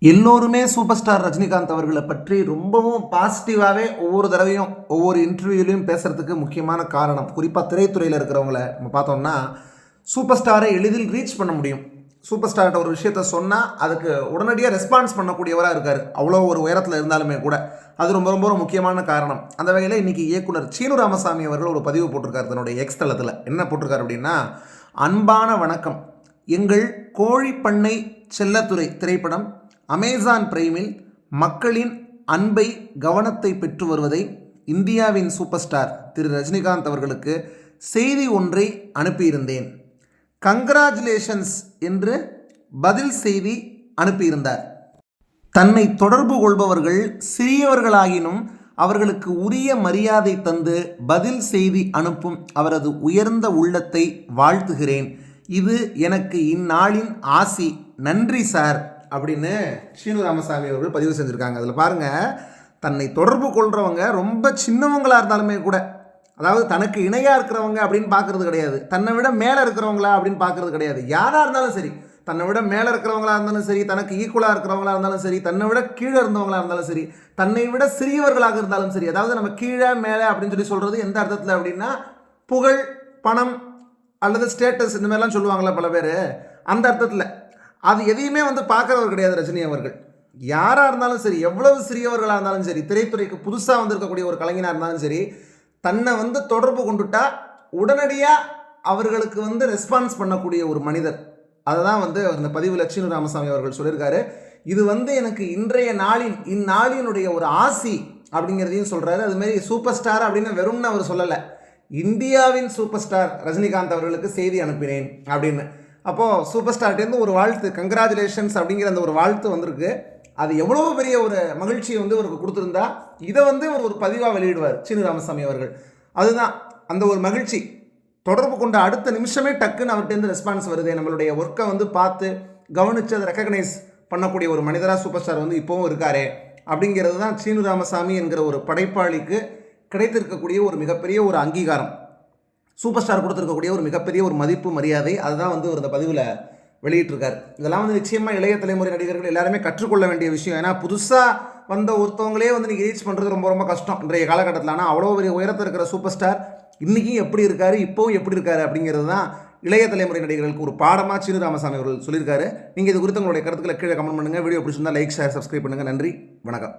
எல்லோருமே super star Rajinikanth அவர்களை பற்றி ரொம்பவும் பாசிட்டிவாகவே ஒவ்வொரு தடவையும் ஒவ்வொரு இன்டர்வியூலையும் பேசுகிறதுக்கு முக்கியமான காரணம் குறிப்பாக திரைத்துறையில் இருக்கிறவங்கள நம்ம பார்த்தோம்னா சூப்பர் ஸ்டாரை எளிதில் ரீச் பண்ண முடியும். சூப்பர் ஸ்டார்கிட்ட ஒரு விஷயத்த சொன்னால் அதுக்கு உடனடியாக ரெஸ்பான்ஸ் பண்ணக்கூடியவராக இருக்கார். அவ்வளோ ஒரு உயரத்தில் இருந்தாலுமே கூட. அது ரொம்ப ரொம்ப ஒரு முக்கியமான காரணம். அந்த வகையில் இன்றைக்கி இயக்குனர் சீனு ராமசாமி அவர்கள் ஒரு பதிவு போட்டிருக்காரு தன்னுடைய எக்ஸ் தளத்தில். என்ன போட்டிருக்காரு அப்படின்னா அன்பான வணக்கம். எங்கள் கோழிப்பண்ணை செல்லத்துறை திரைப்படம் அமேசான் பிரைமில் மக்களின் அன்பை கவனத்தை பெற்று வருவதை இந்தியாவின் சூப்பர் ஸ்டார் திரு ரஜினிகாந்த் அவர்களுக்கு செய்தி ஒன்றை அனுப்பியிருந்தேன். கங்க்ராச்சுலேஷன்ஸ் என்று பதில் செய்தி அனுப்பியிருந்தார். தன்னை தொடர்பு கொள்பவர்கள் சிறியவர்களாகினும் அவர்களுக்கு உரிய மரியாதை தந்து பதில் செய்தி அனுப்பும் அவரது உயர்ந்த உள்ளத்தை வாழ்த்துகிறேன். இது எனக்கு இந்நாளின் ஆசி. நன்றி சார். அப்படின்னு ஸ்ரீனு ராமசாமி அவர்கள் பதிவு செஞ்சுருக்காங்க. அதில் பாருங்கள் தன்னை தொடர்பு கொள்கிறவங்க ரொம்ப சின்னவங்களாக இருந்தாலுமே கூட அதாவது தனக்கு இணையாக இருக்கிறவங்க அப்படின்னு பார்க்குறது கிடையாது. தன்னை விட மேலே இருக்கிறவங்களா அப்படின்னு பார்க்குறது கிடையாது. யாராக இருந்தாலும் சரி தன்னை விட மேலே இருக்கிறவங்களா இருந்தாலும் சரி தனக்கு ஈக்குவலாக இருக்கிறவங்களா இருந்தாலும் சரி தன்னை விட கீழே இருந்தவங்களா இருந்தாலும் சரி தன்னை விட சிறியவர்களாக இருந்தாலும் சரி அதாவது நம்ம கீழே மேலே அப்படின்னு சொல்லி சொல்கிறது எந்த அர்த்தத்தில் அப்படின்னா புகழ் பணம் அல்லது ஸ்டேட்டஸ் இந்த மாதிரிலாம் சொல்லுவாங்களா பல பேர் அந்த அர்த்தத்தில். அது எதையுமே வந்து பார்க்குறவர் கிடையாது ரஜினி அவர்கள். யாராக இருந்தாலும் சரி எவ்வளவு சிறியவர்களாக இருந்தாலும் சரி திரைத்துறைக்கு புதுசாக வந்திருக்கக்கூடிய ஒரு கலைஞனாக இருந்தாலும் சரி தன்னை வந்து தொடர்பு கொண்டுட்டா உடனடியாக அவர்களுக்கு வந்து ரெஸ்பான்ஸ் பண்ணக்கூடிய ஒரு மனிதர். அதை தான் வந்து அந்த பதிவு லட்சுமி ராமசாமி அவர்கள் சொல்லியிருக்காரு. இது வந்து எனக்கு இன்றைய நாளின் இந்நாளினுடைய ஒரு ஆசி அப்படிங்கிறதையும் சொல்கிறாரு அதுமாரி சூப்பர் ஸ்டார் அப்படின்னு வெறும்னு அவர் சொல்லலை. இந்தியாவின் சூப்பர் ஸ்டார் ரஜினிகாந்த் அவர்களுக்கு செய்தி அனுப்பினேன் அப்படின்னு. அப்போது சூப்பர் ஸ்டார்ட்டேருந்து ஒரு வாழ்த்து கங்க்ராச்சுலேஷன்ஸ் அப்படிங்கிற அந்த ஒரு வாழ்த்து வந்திருக்கு. அது எவ்வளோ பெரிய ஒரு மகிழ்ச்சியை வந்து அவருக்கு கொடுத்துருந்தா இதை வந்து ஒரு ஒரு பதிவாக வெளியிடுவார் சீனு ராமசாமி அவர்கள். அதுதான் அந்த ஒரு மகிழ்ச்சி. தொடர்பு கொண்ட அடுத்த நிமிஷமே டக்குன்னு அவர்கிட்டருந்து ரெஸ்பான்ஸ் வருது. நம்மளுடைய ஒர்க்கை வந்து பார்த்து கவனித்து அதை ரெக்கக்னைஸ் பண்ணக்கூடிய ஒரு மனிதராக சூப்பர் ஸ்டார் வந்து இப்போவும் இருக்காரே அப்படிங்கிறது தான் சீனு ராமசாமி என்கிற ஒரு படைப்பாளிக்கு கிடைத்திருக்கக்கூடிய ஒரு மிகப்பெரிய ஒரு அங்கீகாரம். சூப்பர் ஸ்டார் கொடுத்துருக்கக்கூடிய ஒரு மிகப்பெரிய ஒரு மதிப்பு மரியாதை அதுதான் வந்து ஒரு இந்த பதிவில் வெளியிட்டிருக்கார். இதெல்லாம் வந்து நிச்சயமாக இளைய தலைமுறை நடிகர்கள் எல்லாருமே கற்றுக்கொள்ள வேண்டிய விஷயம். ஏன்னா புதுசாக வந்த ஒருத்தவங்களே வந்து நீங்கள் ரீச் பண்ணுறது ரொம்ப ரொம்ப கஷ்டம் இன்றைய காலகட்டத்தில். ஆனால் அவ்வளோ பெரிய உயரத்தில் இருக்கிற சூப்பர் ஸ்டார் இன்றைக்கும் எப்படி இருக்கார் இப்போவும் எப்படி இருக்கார் அப்படிங்கிறது தான் இளைய தலைமுறை நடிகர்களுக்கு ஒரு பாடமாக சீனு ராமசாமி அவர்கள் சொல்லியிருக்காரு. நீங்கள் இது குறித்து உங்களுடைய கருத்துக்களை கீழே கமெண்ட் பண்ணுங்கள் வீடியோ பிடிச்சிருந்தால் லைக் ஷேர் சப்ஸ்கிரைப் பண்ணுங்கள் நன்றி. வணக்கம்.